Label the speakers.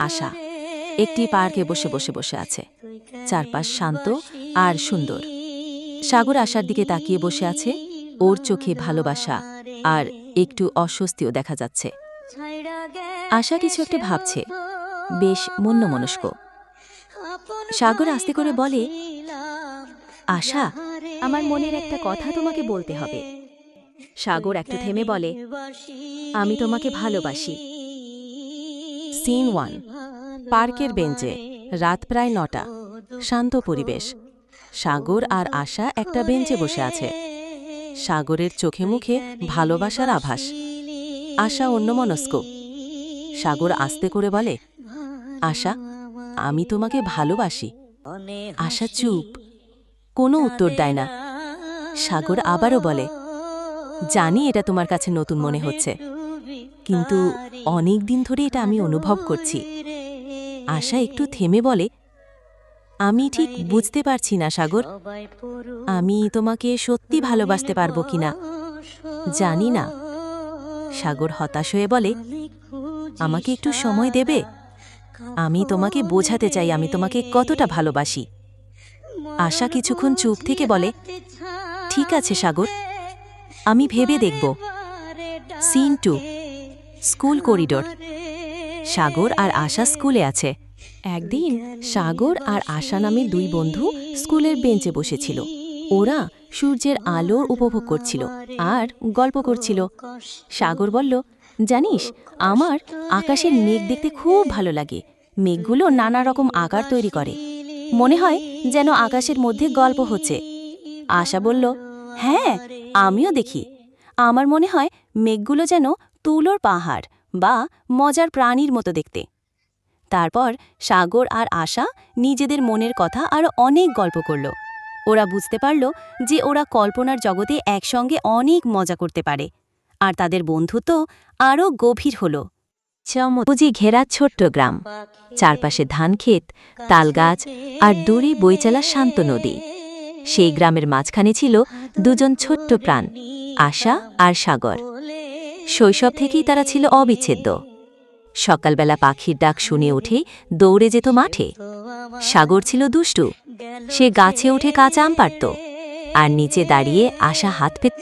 Speaker 1: আশা। একটি পার্কে বসে বসে বসে আছে। চারপাশ শান্ত আর সুন্দর। সাগর আশার দিকে তাকিয়ে বসে আছে। ওর চোখে ভালোবাসা আর একটু অস্বস্তিও দেখা যাচ্ছে। আশা কিছু একটা ভাবছে। বেশ মন্যমনস্ক সাগর আস্তে করে বলে, আশা, আমার মনের একটা কথা তোমাকে বলতে হবে। সাগর একটু থেমে বলে, আমি তোমাকে ভালোবাসি। সিন ওয়ান, পার্কের বেঞ্চে, রাত প্রায় নটা, শান্ত পরিবেশ। সাগর আর আশা একটা বেঞ্চে বসে আছে। সাগরের চোখে মুখে ভালোবাসার আভাস। আশা অন্যমনস্ক। সাগর আস্তে করে বলে, আশা, আমি তোমাকে ভালোবাসি। আশা চুপ। কোনো উত্তর দেয় না। সাগর আবারও বলে, জানি এটা তোমার কাছে নতুন মনে হচ্ছে। কিন্তু অনেক দিন ধরে এটা আমি অনুভব করছি। আশা একটু থেমে বলে আমি ঠিক বুঝতে পারছি না সাগর। আমি তোমাকে সত্যি ভালোবাসতে পারব কিনা? জানি না। সাগর হতাশ হয়ে বলে আমাকে একটু সময় দেবে? আমি তোমাকে বোঝাতে চাই আমি তোমাকে কতটা ভালোবাসি? আশা কিছুক্ষণ চুপ থেকে বলে ঠিক আছে সাগর। আমি ভেবে দেখব। Scene two. School corridor. Sagar আর আশা স্কুলে আছে। একদিন সাগর আর আশা নামে দুই বন্ধু স্কুলের বেঞ্চে বসেছিল। ওরা সূর্যের আলোর উপভোগ করছিল আর গল্প করছিল। সাগর বলল, জানিস, আমার আকাশের মেঘ দেখতে খুব ভালো লাগে। মেঘগুলো নানা রকম আকার তৈরি করে। মনে হয় যেন আকাশের মধ্যে গল্প হচ্ছে। আশা বলল হ্যাঁ আমিও দেখি। আমার মনে হয় মেঘগুলো যেন তুলোর পাহাড় বা মজার প্রাণীর মতো দেখতে। তারপর সাগর আর আশা নিজেদের মনের কথা আরও অনেক গল্প করল। ওরা বুঝতে পারল যে ওরা কল্পনার জগতে একসঙ্গে অনেক মজা করতে পারে। আর তাদের বন্ধুত্ব আরও গভীর হল। চমুজি ঘেরা ছোট্ট গ্রাম। চারপাশে ধানক্ষেত তালগাছ আর দূরে বইচালা শান্ত নদী। সেই গ্রামের মাঝখানে ছিল দুজন ছোট্ট প্রাণ, আশা আর সাগর। শৈশব থেকেই তারা ছিল অবিচ্ছেদ্য। সকালবেলা পাখির ডাক শুনে উঠে দৌড়ে যেত মাঠে। সাগর ছিল দুষ্টু। সে গাছে উঠে কাঁচা আম পারত আর নিচে দাঁড়িয়ে আশা হাত পেত